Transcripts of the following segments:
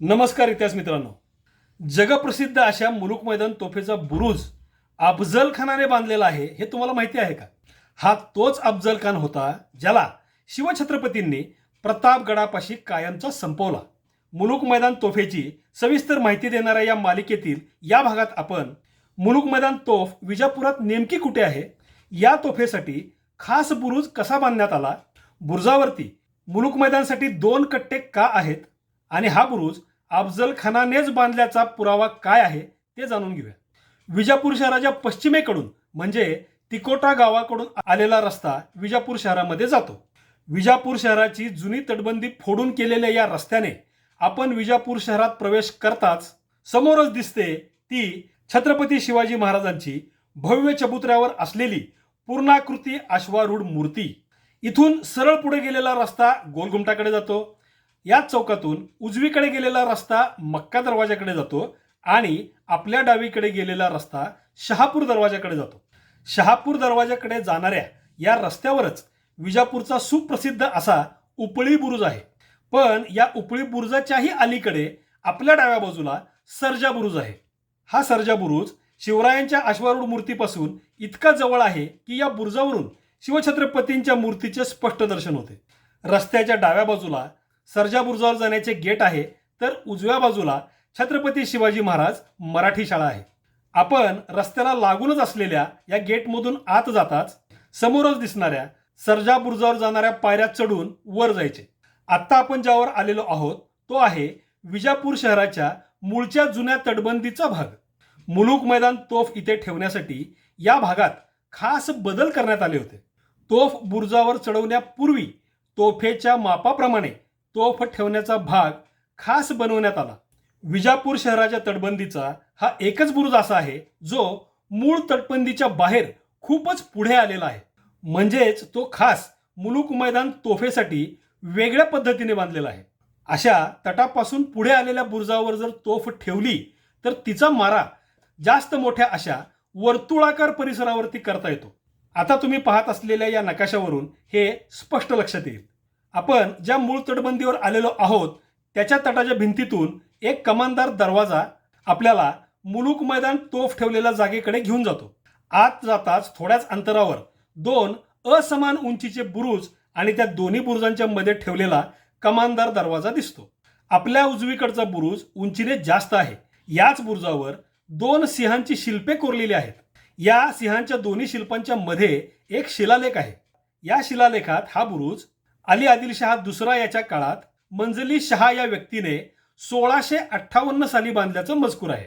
नमस्कार इतिहास मित्रांनो. जगप्रसिद्ध अशा मुलुक मैदान तोफेचा बुरुज अफजल खानाने बांधलेला आहे हे तुम्हाला माहिती आहे का? हा तोच अफजल खान होता ज्याला शिवछत्रपतींनी प्रतापगडापाशी कायमचा संपवला. मुलुक मैदान तोफेची सविस्तर माहिती देणाऱ्या या मालिकेतील या भागात आपण मुलुक मैदान तोफ विजापुरात नेमकी कुठे आहे? या तोफेसाठी खास बुरुज कसा बांधण्यात आला? बुरुजावरती मुलुक मैदानसाठी दोन कट्टे का आहेत? आणि हा बुरुज अफजल खानानेच बांधल्याचा पुरावा काय आहे ते जाणून घेऊया. विजापूर शहराच्या पश्चिमेकडून म्हणजे तिकोटा गावाकडून आलेला रस्ता विजापूर शहरामध्ये जातो. विजापूर शहराची जुनी तटबंदी फोडून केलेल्या या रस्त्याने आपण विजापूर शहरात प्रवेश करताच समोरच दिसते ती छत्रपती शिवाजी महाराजांची भव्य चबुतऱ्यावर असलेली पूर्णाकृती अश्वारूढ मूर्ती. इथून सरळ पुढे गेलेला रस्ता गोलघुमटाकडे जातो. याच चौकातून उजवीकडे गेलेला रस्ता मक्का दरवाजाकडे जातो आणि आपल्या डावीकडे गेलेला रस्ता शहापूर दरवाजाकडे जातो. शहापूर दरवाजाकडे जाणाऱ्या या रस्त्यावरच विजापूरचा सुप्रसिद्ध असा उपळी बुरुज आहे. पण या उपळी बुरुजाच्याही अलीकडे आपल्या डाव्या बाजूला सर्जा बुरुज आहे. हा सर्जा बुरुज शिवरायांच्या अश्वारूढ मूर्तीपासून इतका जवळ आहे की या बुरुजावरून शिवछत्रपतींच्या मूर्तीचे स्पष्ट दर्शन होते. रस्त्याच्या डाव्या बाजूला सरजाबुरुजावर जाण्याचे गेट आहे तर उजव्या बाजूला छत्रपती शिवाजी महाराज मराठी शाळा आहे. आपण रस्त्याला लागूनच असलेल्या या गेटमधून आत जाताच समोरच दिसणाऱ्या सरजाबुरुजावर जाणाऱ्या पायऱ्या चढून वर जायचे. आत्ता आपण ज्यावर आलेलो आहोत तो आहे विजापूर शहराच्या मूळच्या जुन्या तटबंदीचा भाग. मुलुक मैदान तोफ इथे ठेवण्यासाठी या भागात खास बदल करण्यात आले होते. तोफ बुरुजावर चढवण्यापूर्वी तोफेच्या मापाप्रमाणे तोफ ठेवण्याचा भाग खास बनवण्यात आला. विजापूर शहराच्या तटबंदीचा हा एकच बुरुज असा आहे जो मूळ तटबंदीच्या बाहेर खूपच पुढे आलेला आहे. म्हणजेच तो खास मुलुक मैदान तोफेसाठी वेगळ्या पद्धतीने बांधलेला आहे. अशा तटापासून पुढे आलेल्या बुरुजावर जर तोफ ठेवली तर तिचा मारा जास्त मोठ्या अशा वर्तुळाकार परिसरावरती करता येतो. आता तुम्ही पाहत असलेल्या या नकाशावरून हे स्पष्ट लक्षात येईल. आपण ज्या मूळ तटबंदीवर आलेलो आहोत त्याच्या तटाच्या भिंतीतून एक कमानदार दरवाजा आपल्याला मुलुक मैदान तोफ ठेवलेल्या जागेकडे घेऊन जातो. आत जाताच थोड्याच अंतरावर दोन असमान उंचीचे बुरुज आणि त्या दोन्ही बुरुजांच्या मध्ये ठेवलेला कमानदार दरवाजा दिसतो. आपल्या उजवीकडचा बुरुज उंचीने जास्त आहे. याच बुरुजावर दोन सिंहांची शिल्पे कोरलेली आहेत. या सिंहांच्या दोन्ही शिल्पांच्या मध्ये एक शिलालेख आहे. या शिलालेखात हा बुरुज अली आदिलशहा दुसरा याच्या काळात मंजली शहा या व्यक्तीने सोळाशे अठ्ठावन्न साली बांधल्याचं मजकूर आहे.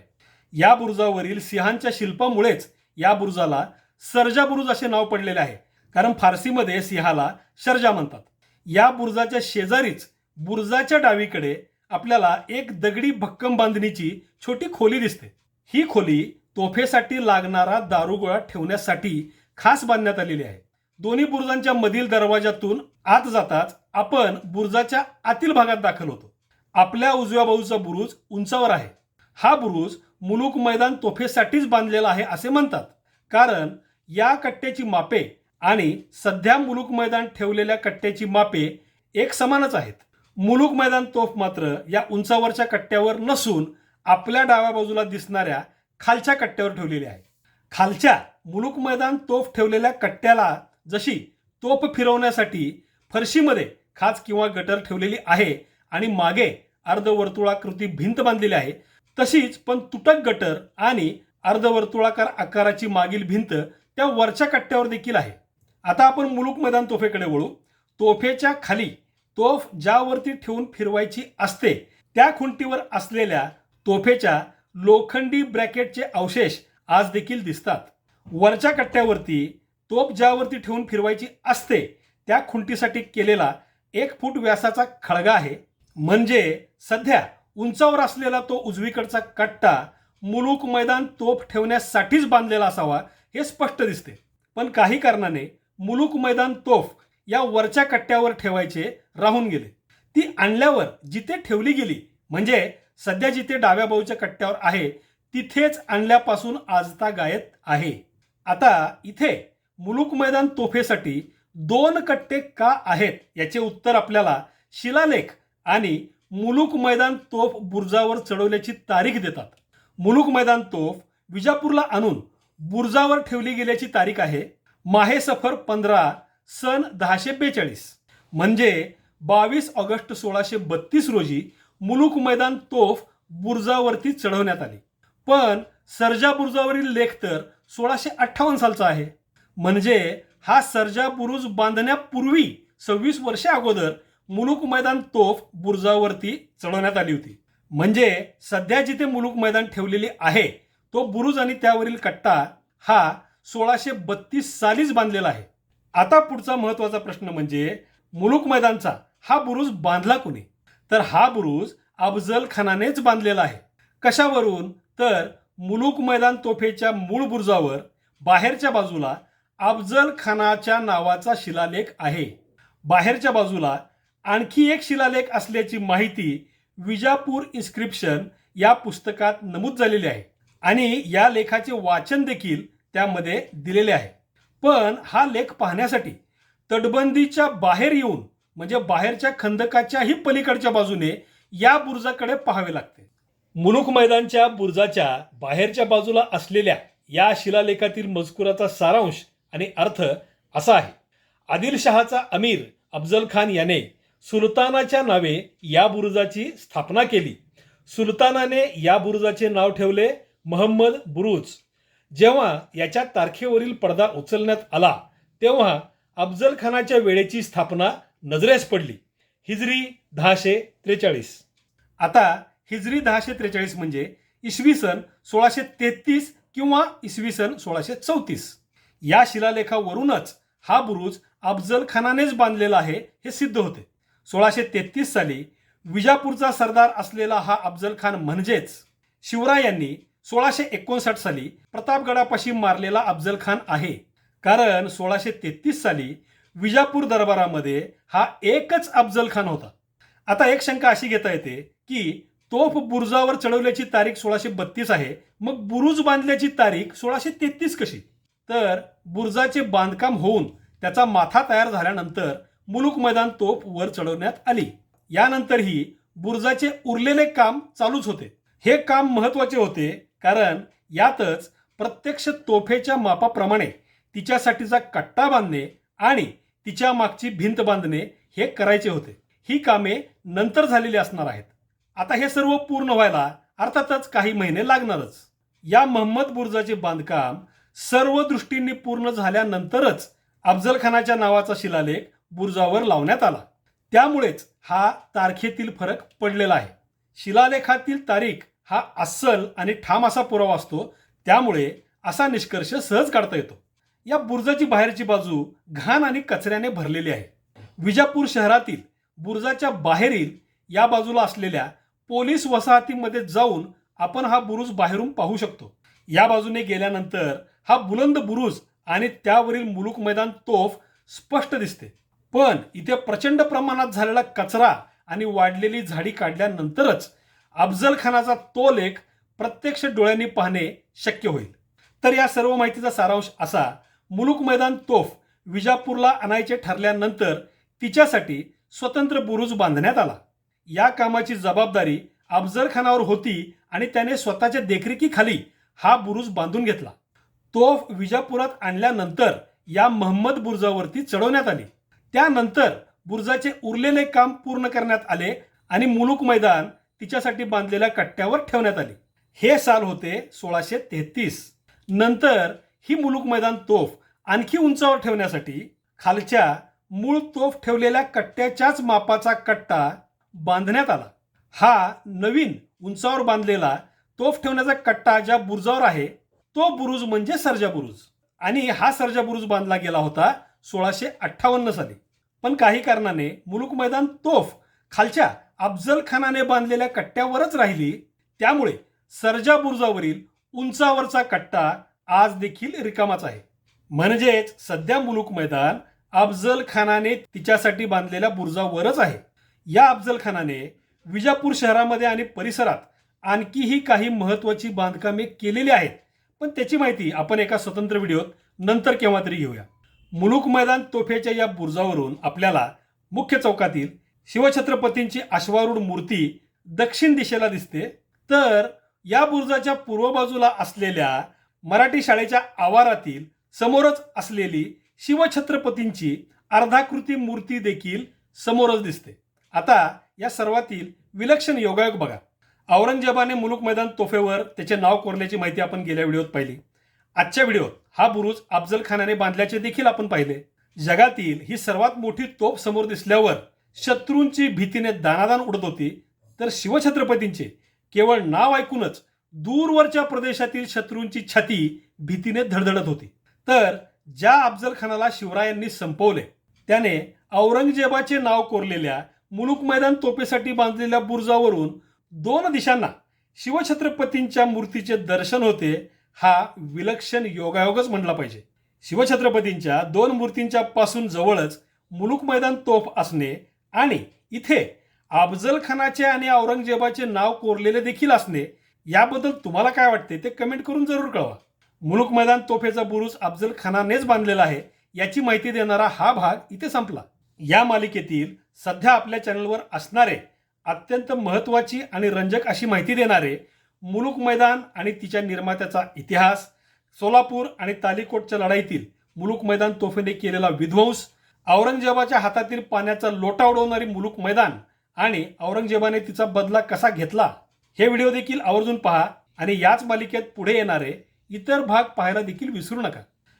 या बुरुजावरील सिंहांच्या शिल्पामुळेच या बुरुजाला सर्जा बुरुज असे नाव पडलेले आहे. कारण फारसीमध्ये सिंहाला शर्जा म्हणतात. या बुरुजाच्या शेजारीच बुरुजाच्या डावीकडे आपल्याला एक दगडी भक्कम बांधणीची छोटी खोली दिसते. ही खोली तोफेसाठी लागणारा दारुगोळा ठेवण्यासाठी खास बांधण्यात आलेली आहे. दोन्ही बुरुजांच्या मधील दरवाजातून आत जाताच आपण बुरुजाच्या आतील भागात दाखल होतो. आपल्या उजव्या बाजूचा बुरुज उंचावर आहे. हा बुरुज मुलुक मैदान तोफेसाठीच बांधलेला आहे असे म्हणतात. कारण या कट्ट्याची मापे आणि सध्या मुलुक मैदान ठेवलेल्या कट्ट्याची मापे एक समानच आहेत. मुलुक मैदान तोफ मात्र या उंचावरच्या कट्ट्यावर नसून आपल्या डाव्या बाजूला दिसणाऱ्या खालच्या कट्ट्यावर ठेवलेली आहे. खालच्या मुलुक मैदान तोफ ठेवलेल्या कट्ट्याला जशी तोफ फिरवण्यासाठी फरशीमध्ये खाच किंवा गटर ठेवलेली आहे आणि मागे अर्धवर्तुळाकृती भिंत बांधलेली आहे तशीच पण तुटक गटर आणि अर्धवर्तुळाकार आकाराची मागील भिंत त्या वरच्या कट्ट्यावर देखील आहे. आता आपण मुलुक मैदान तोफेकडे वळू. तोफेच्या खाली तोफ ज्यावरती ठेवून फिरवायची असते त्या खुंटीवर असलेल्या तोफेच्या लोखंडी ब्रॅकेटचे अवशेष आज देखील दिसतात. वरच्या कट्ट्यावरती तोफ ज्यावरती ठेवून फिरवायची असते त्या खुंटीसाठी केलेला एक फूट व्यासाचा खळगा आहे. म्हणजे सध्या उंचावर असलेला तो उजवीकडचा कट्टा मुलुक मैदान तोफ ठेवण्यासाठीच बांधलेला असावा हे स्पष्ट दिसते. पण काही कारणाने मुलुक मैदान तोफ या वरच्या कट्ट्यावर ठेवायचे राहून गेले. ती आणल्यावर जिथे ठेवली गेली म्हणजे सध्या जिथे डाव्या बाजूच्या कट्ट्यावर आहे तिथेच आणल्यापासून आजता गायत आहे. आता इथे मुलुक मैदान तोफेसाठी दोन कट्टे का आहेत याचे उत्तर आपल्याला शिलालेख आणि मुलुक मैदान तोफ बुर्जावर चढवल्याची तारीख देतात. मुलुक मैदान तोफ विजापूरला आणून बुर्जावर ठेवली गेल्याची तारीख आहे. माहे सफर पंधरा सन दहाशे बेचाळीस. म्हणजे बावीस ऑगस्ट सोळाशे बत्तीस रोजी मुलुक मैदान तोफ बुर्जावरती चढवण्यात आली. पण सर्जा बुर्जावरील लेख तर सोळाशे अठ्ठावन्न सालचा आहे. म्हणजे हा सर्जा बुरुज बांधण्यापूर्वी सव्वीस वर्ष अगोदर मुलुक मैदान तोफ बुरुजावरती चढवण्यात आली होती. म्हणजे सध्या जिथे मुलुक मैदान ठेवलेली आहे तो बुरुज आणि त्यावरील कट्टा हा सोळाशे बत्तीस सालीच बांधलेला आहे. आता पुढचा महत्त्वाचा प्रश्न म्हणजे मुलुक मैदानचा हा बुरुज बांधला कुणी? तर हा बुरुज अफजल खानानेच बांधलेला आहे. कशावरून? तर मुलुक मैदान तोफेच्या मूळ बुरुजावर बाहेरच्या बाजूला अफजल खानाच्या नावाचा शिलालेख आहे. बाहेरच्या बाजूला आणखी एक शिलालेख असल्याची माहिती विजापूर इन्स्क्रिप्शन या पुस्तकात नमूद झालेली आहे. आणि या लेखाचे वाचन देखील त्यामध्ये दिलेले आहे. पण हा लेख पाहण्यासाठी तटबंदीच्या बाहेर येऊन म्हणजे बाहेरच्या खंदकाच्याही पलीकडच्या बाजूने या बुरुजाकडे पाहावे लागते. मुलुक मैदानच्या बुरुजाच्या बाहेरच्या बाजूला असलेल्या या शिलालेखातील मजकुराचा सारांश आणि अर्थ असा आहे. आदिलशहाचा अमीर अफजल खान याने सुलतानाच्या नावे या बुरुजाची स्थापना केली. सुलतानाने या बुरुजाचे नाव ठेवले महम्मद बुरुज. जेव्हा याच्या तारखेवरील पडदा उचलण्यात आला तेव्हा अफजल खानाच्या वेळेची स्थापना नजरेस पडली. हिजरी दहाशे त्रेचाळीस. आता हिजरी दहाशे त्रेचाळीस म्हणजे इसवी सन सोळाशे तेहतीस किंवा इसवी सन सोळाशे चौतीस. या शिलालेखावरूनच हा बुरुज अफजल खानानेच बांधलेला आहे हे सिद्ध होते. सोळाशे तेहतीस साली विजापूरचा सरदार असलेला हा अफजल खान म्हणजेच शिवराय यांनी सोळाशे एकोणसाठ साली प्रतापगडापाशी मारलेला अफजल खान आहे. कारण सोळाशे तेहतीस साली विजापूर दरबारामध्ये हा एकच अफजल खान होता. आता एक शंका अशी घेता येते की तोफ बुरुजावर चढवल्याची तारीख सोळाशे बत्तीस आहे. मग बुरुज बांधल्याची तारीख सोळाशे तेहतीस कशी? तर बुरुजाचे बांधकाम होऊन त्याचा माथा तयार झाल्यानंतर मुलुक मैदान तोफ वर चढवण्यात आली. यानंतरही बुरजाचे उरलेले काम चालूच होते. हे काम महत्त्वाचे होते कारण यातच प्रत्यक्ष तोफेच्या मापाप्रमाणे तिच्यासाठीचा कट्टा बांधणे आणि तिच्या मागची भिंत बांधणे हे करायचे होते. ही कामे नंतर झालेली असणार आहेत. आता हे सर्व पूर्ण व्हायला अर्थातच काही महिने लागणारच. या महम्मद बुर्जाचे बांधकाम सर्व दृष्टींनी पूर्ण झाल्यानंतरच अफजल खानाच्या नावाचा शिलालेख बुर्जावर लावण्यात आला. त्यामुळेच हा तारखेतील फरक पडलेला आहे. शिलालेखातील तारीख हा अस्सल आणि ठाम असा पुरावा असतो त्यामुळे असा निष्कर्ष सहज काढता येतो. या बुर्जाची बाहेरची बाजू घाण आणि कचऱ्याने भरलेली आहे. विजापूर शहरातील बुर्जाच्या बाहेरील या बाजूला असलेल्या पोलीस वसाहतीमध्ये जाऊन आपण हा बुरुज बाहेरून पाहू शकतो. या बाजूने गेल्यानंतर हा बुलंद बुरुज आणि त्यावरील मुलुक मैदान तोफ स्पष्ट दिसते. पण इथे प्रचंड प्रमाणात झालेला कचरा आणि वाढलेली झाडी काढल्यानंतरच अफजल खानाचा तो लेख प्रत्यक्ष डोळ्यांनी पाहणे शक्य होईल. तर या सर्व माहितीचा सारांश असा मुलुक मैदान तोफ विजापूरला आणायचे ठरल्यानंतर तिच्यासाठी स्वतंत्र बुरुज बांधण्यात आला. या कामाची जबाबदारी अफजल खानावर होती आणि त्याने स्वतःच्या देखरेखीखाली हा बुरुज बांधून घेतला. तोफ विजापुरात आणल्यानंतर या महम्मद बुर्जावरती चढवण्यात आली. त्यानंतर बुर्जाचे उरलेले काम पूर्ण करण्यात आले आणि मुलुक मैदान तिच्यासाठी बांधलेल्या कट्ट्यावर ठेवण्यात आली. हे साल होते सोळाशे तेहतीस. नंतर ही मुलुक मैदान तोफ आणखी उंचावर ठेवण्यासाठी खालच्या मूळ तोफ ठेवलेल्या कट्ट्याच्याच मापाचा कट्टा बांधण्यात आला. हा नवीन उंचावर बांधलेला तोफ ठेवण्याचा कट्टा ज्या बुर्जावर आहे तो बुरुज म्हणजे सर्जा बुरुज. आणि हा सर्जा बुरुज बांधला गेला होता सोळाशे अठ्ठावन्न साली. पण काही कारणाने मुलुक मैदान तोफ खालच्या अफजल खानाने बांधलेल्या कट्ट्यावरच राहिली. त्यामुळे सर्जा बुरुजावरील उंचावरचा कट्टा आज देखील रिकामाच आहे. म्हणजेच सध्या मुलुक मैदान अफजल खानाने तिच्यासाठी बांधलेल्या बुरुजावरच आहे. या अफजल खानाने विजापूर शहरामध्ये आणि परिसरात आणखीही काही महत्वाची बांधकामे केलेली आहेत. पण त्याची माहिती आपण एका स्वतंत्र व्हिडिओत नंतर केव्हा तरी घेऊया. मुलुक मैदान तोफेच्या या बुरुजावरून आपल्याला मुख्य चौकातील शिवछत्रपतींची अश्वारूढ मूर्ती दक्षिण दिशेला दिसते. तर या बुरुजाच्या पूर्व बाजूला असलेल्या मराठी शाळेच्या आवारातील समोरच असलेली शिवछत्रपतींची अर्धाकृती मूर्ती देखील समोरच दिसते. आता या सर्वातील विलक्षण योगायोग बघा. औरंगजेबाने मुलुक मैदान तोफेवर त्याचे नाव कोरल्याची माहिती आपण गेल्या व्हिडिओत पाहिली. आजच्या व्हिडिओत हा बुरुज अफजल खानाने बांधल्याचे देखील आपण पाहिले. जगातील ही सर्वात मोठी तोफ समोर दिसल्यावर शत्रूंची भीतीने दानादान उडत होती. तर शिवछत्रपतींचे केवळ नाव ऐकूनच दूरवरच्या प्रदेशातील शत्रूंची छाती भीतीने धडधडत होती. तर ज्या अफजल खानाला शिवरायांनी संपवले त्याने औरंगजेबाचे नाव कोरलेल्या मुलुक मैदान तोपेसाठी बांधलेल्या बुरुजावरून दोन दिशांना शिवछत्रपतींच्या मूर्तीचे दर्शन होते हा विलक्षण योगायोगच म्हटला पाहिजे. शिवछत्रपतींच्या दोन मूर्तींच्या पासून जवळच मुलुक मैदान तोफ असणे आणि इथे अफजलखानाचे आणि औरंगजेबाचे नाव कोरलेले देखील असणे याबद्दल तुम्हाला काय वाटते ते कमेंट करून जरूर कळवा. मुलुक मैदान तोफेचा बुरुज अफजल खानानेच बांधलेला आहे याची माहिती देणारा हा भाग इथे संपला. या मालिकेतील सध्या आपल्या चॅनलवर असणारे अत्यंत महत्त्वाची आणि रंजक अशी माहिती देणारे मुलुक मैदान आणि तिच्या निर्मात्याचा इतिहास सोलापूर आणि तालिकोटच्या लढाईतील मुलुक मैदान तोफेने केलेला विध्वंस औरंगजेबाच्या हातातील पाण्याचा लोटा उडवणारी मुलुक मैदान आणि औरंगजेबाने तिचा बदला कसा घेतला हे व्हिडिओ देखील आवर्जून पहा आणि याच मालिकेत पुढे येणारे इतर भाग पाहायला देखील विसरू नका.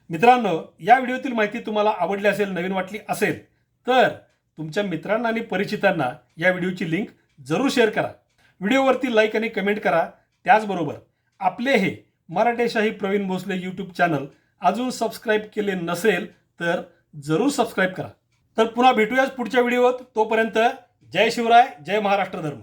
मित्रांनो या व्हिडिओतील माहिती तुम्हाला आवडली असेल नवीन वाटली असेल तर तुमच्या मित्रांना आणि परिचितांना या व्हिडिओची लिंक जरूर शेअर करा. व्हिडिओवरती लाईक आणि कमेंट करा. त्याचबरोबर आपले हे मराठेशाही प्रवीण भोसले यूट्यूब चॅनल अजून सबस्क्राईब केले नसेल तर जरूर सबस्क्राईब करा. तर पुन्हा भेटूयाच पुढच्या व्हिडिओत. तोपर्यंत जय शिवराय जय महाराष्ट्र धर्म.